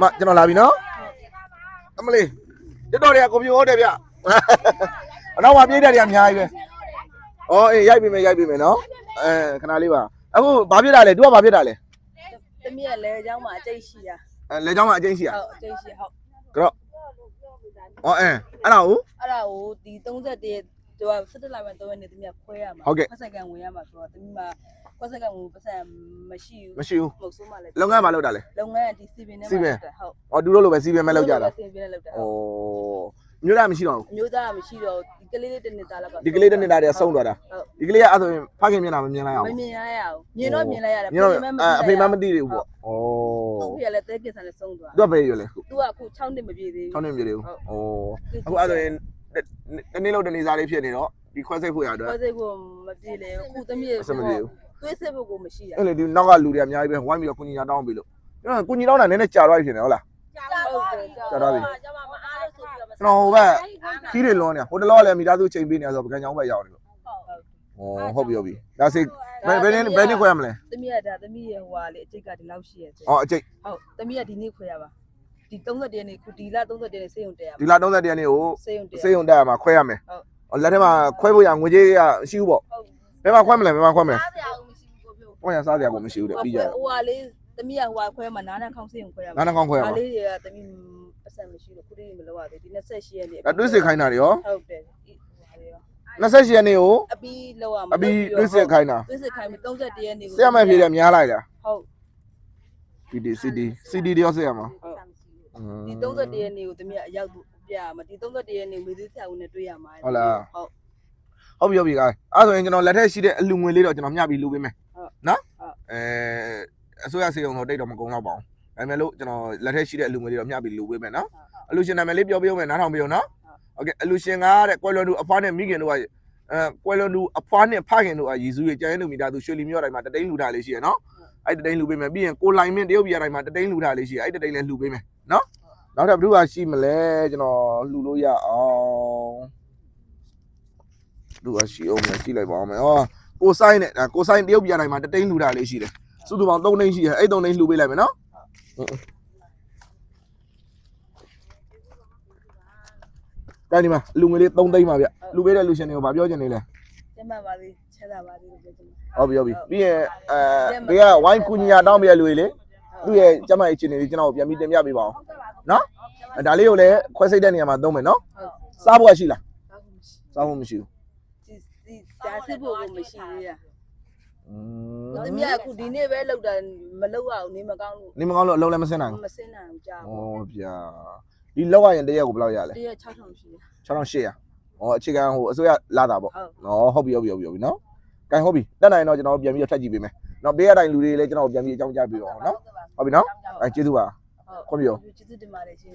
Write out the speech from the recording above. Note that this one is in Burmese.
မကျွန်တော်လာပြီနော်အမလေးတက်တော်တွေကကွန်ပျူတာတယ်ဗျအနောက်မှာပြေးတဲ့တွေကအများကြီးပဲဩအေးရိုက်ပြီမယ်ရိုက်ပြီမယ်နော်အဲခဏလေးပါအခုဘာဖြစ်တာလဲ तू ကဘာဖြစ်တာလဲ တမီးကလဲเจ้าမှာအကျိတ်ရှိတာ အဲလေเจ้าမှာအကျဉ်းရှိရ ဟုတ်အကျိတ်ရှိဟုတ် ကြော့ဩအဲအဲ့ဒါကို အဲ့ဒါကိုဒီ31တဲ့သူက17လပိုင်း3ရက်နေ့တမီးကခွဲရမှာ ဟုတ်ကဲ့ ခွက်စကန်ဝင်ရမှာဆိုတော့တမီးမှာ ခွက်စကန်ဝင်ပတ်စံမရှိဘူးမရှိဘူးမဟုတ်ဆိုးမှလည်းလုပ်ငန်းမလုပ်တာလဲလုပ်ငန်းကဒီစီပင်နဲ့စီပင်ဟုတ်ဩတူတို့လိုပဲစီပင်မဲ့လောက်ကြတာစီပင်နဲ့လောက်တာဩမျိုးသားမရှိတော့ဘူးအမျိုးသားကမရှိတော့ဒီကလေးလေးတစ်နှစ်သားလောက်ကဒီကလေးတစ်နှစ်သားတည်းဆုံးသွားတာဟုတ်ဒီကလေးကအဲ့ဆိုရင်ဖခင်မျက်နှာမမြင်လိုက်အောင်မမြင်ရရအောင်မြင်တော့မြင်လိုက်ရတယ်ညတော့အဖေမမသိသေးဘူးပေါ့ဩသူ့ဖေကလည်းတဲကင်ဆန်နဲ့ဆုံးသွားသူကဘယ်ရွယ်လဲခုသူကအခု6နှစ်မပြည့်သေးထောင်းနေမြေလေးကိုဟုတ်ဩအခုအဲ့ဆိုရင်တနေ့လို့တနေ့စားလေးဖြစ်နေတော့ဒီခွဲစိတ်ဖို့ရတော့ခွက်စိတ်ကိုမပြည့်လေအခုတမီးအဆင်မပြေဘူး သွေးစစ်ဖို့ကိုမရှိတာအဲ့လေဒီနောက်ကလူတွေအများကြီးပဲဝိုင်းပြီးတော့ကုညီညာတောင်းပြီလို့ကျွန်တော်ကုညီတောင်းတာနည်းနည်းကြာသွားပြီဖြစ်နေဟုတ်လားဟုတ်တယ်ကြာသွားပြီကျမမအားလို့ဆိုပြီးတော့မကျွန်တော်ဟိုဘက်ခီးတွေလွန်နေဟိုတလောကလည်းမိသားစုချိန်ပေးနေရဆိုပကံကြောင်းဘက်ရောက်နေလို့ဟုတ်ဟုတ်ဩဟုတ်ပြီဟုတ်ပြီဒါစိဘယ်ဘယ်နေ့ဘယ်နေ့ခွဲရမလဲတမီးကဒါတမီးရဲ့ဟိုဟာလေအကျိတ်ကဒီလောက်ရှိရဲ့ဩအကျိတ်ဟုတ်တမီးကဒီနေ့ခွဲရပါဒီ30ရက်နေ့ခုဒီလ30ရက်နေ့စေယုံတက်ရဒီပါလ30ရက်နေ့ကိုစေယုံတက်စေယုံတက်ရမှာခွဲရမယ်ဟုတ်ဩလက်ထဲမှာခွဲဖို့ရငွေကြေးရရှိဘူးပေါ့ဟုတ်ဘယ်မှာခွဲမလဲဘယ်မှာခွဲမလဲအားစရာဦးမရှိဘူးကို ပြောဟောရစားစရာကိုမရှိဘူးတဲ့ပြီးကြတယ်ဟိုဟာလေးတမီးကဟိုဟာခွဲမှာနားနဲ့ခေါင်းစေယုံခွဲရငါးနှကောင်းခွဲရဒါမှာလေးတွေကတမီးပတ်စံမရှိလို့ခုတည်းမလုပ်ရသေးဒီ28ရက်နေ့အဲတွေးစစ်ခိုင်းတာတွေရောဟုတ်တယ်ဒီဟိုဟာတွေရော28ရက်နေ့ကိုအပီးလောက်ရမှာအပြီးတွေးစစ်ခိုင်းတာသွေးစစ်ခိုင်းပြီး31ရက်နေ့ကိုဆရာမဖြေတယ်များလိုက်တာဟုတ် CD CD CD တွေရောဆရာမဒီ31ရက်နေ့ကိုတမီးကအရောက်ပြရမှာဒီ31ရက်နေ့မေသေးဆရာဦးနဲ့တွေ့ရမှာဟုတ်လားဟုတ်ဟုတ်ပြီဟုတ်ပြီကဲအဲ့ဆိုရင်ကျွန်တော်လက်ထက်ရှိတဲ့အလူငွေလေးတော့ကျွန်တော်မျှပြီးလူပေးမယ်ဟုတ် နော်ဟုတ်အဲအစိုးရစေအောင်တော့တိတ်တော့မကုန်းတော့ပါဘူးဒါပေမဲ့လို့ကျွန်တော်လက်ထက်ရှိတဲ့အလူငွေလေးတော့မျှပြီးလူပေးမယ်နော်အလူရှင်နာမည်လေးပြောပြအောင်မယ်နားထောင်ပြအောင်နော်ဟုတ်ကဲ့အလူရှင်ကတဲ့ကွယ်လွန်သူအဖွားနဲ့မိခင်တို့ကအဲကွယ်လွန်သူအဖွားနဲ့ဖခင်တို့ကရည်စူးရကျန်ရင်လူမီတာသူရွှေလီမြို့တိုင်းမှာတတိန်လူထားလေးရှိရနော်အဲ့တတိန်လူပေးမယ်ပြီးရင်ကိုလိုင်မင်းတရုတ်ပြည်တိုင်းမှာတတိန်လူထားလေးရှိရအဲ့တတိန်လည်းလူပေးမယ်နော်နောက်ထပ်ဘယ်သူကရှိမလဲကျွန်တော်လှူလို့ရအောင်သူကရှိအောင်မယ်ကြည့်လိုက်ပါအောင်မယ်ဟော ကိုဆိုင်နဲ့ဒါကိုဆိုင်တရုတ်ပြည်တိုင်းမှာတတိန်လူထားလေးရှိတယ်စုစုပေါင်း3တိန်ရှိရအဲ့3တိန်လှူပေးလိုက်မယ်နော်တိုင်းဒီမှာလူငွေလေး3သိန်းပါဗျလူပေးတဲ့လူရှင်တွေကိုဗာပြောချင်နေလဲကျမပါသေးချဲတာပါသေးလို့ပြောချင်တယ်ဟုတ်ပြီဟုတ်ပြီပြီးရင်အဲဘေးကဝိုင်းကူညီညာတောင်းပြရလူတွေလေသူ့ရဲ့ကျမရဲ့အခြေအနေလေးကျွန်တော်ပြန်ပြီးတင်ပြပေးပါအောင်နော်အဲဒါလေးကိုလည်းခွဲစိတ်တဲ့နေရာမှာသုံးမယ်နော်ဟုတ်စားဖို့ကရှိလားဟုတ်မရှိစားဖို့မရှိဘူးဒီ ဒီဒါစစ်ဖို့ကိုမရှိသေးရอืมတမီးကအခုဒီနေ့ပဲလောက်တာမလောက်အောင်နေမကောင်းလို့နေမကောင်းလို့အလုံးလည်းမစင်းနိုင်မစင်းနိုင်အောင်ကြာဘူးဩဗျာဒီလောက်ရရင်တရက်ကိုဘယ်လောက်ရလဲတရက်6000ရှိတယ် 6800ဩအခြေခံဟိုအစိုးရလာတာပေါ့ဟုတ် ဩဟုတ်ပြီဟုတ်ပြီဟုတ်ပြီဟုတ်ပြီနော်ကဲဟုတ်ပြီတက်နိုင်တော့ကျွန်တော်ပြန်ပြီးတော့ထပ်ကြည့်ပေးမယ်နော်ဘေးရတိုင်းလူတွေလည်းကျွန်တော်ပြန်ပြီးအကြောင်းကြားပေးပါအောင်နော်ဟုတ်ပြီနော်အဲကျေးဇူးပါ ဟုတ်ခွင့်ပြု ကျေးဇူးတင်ပါတယ်ရှင်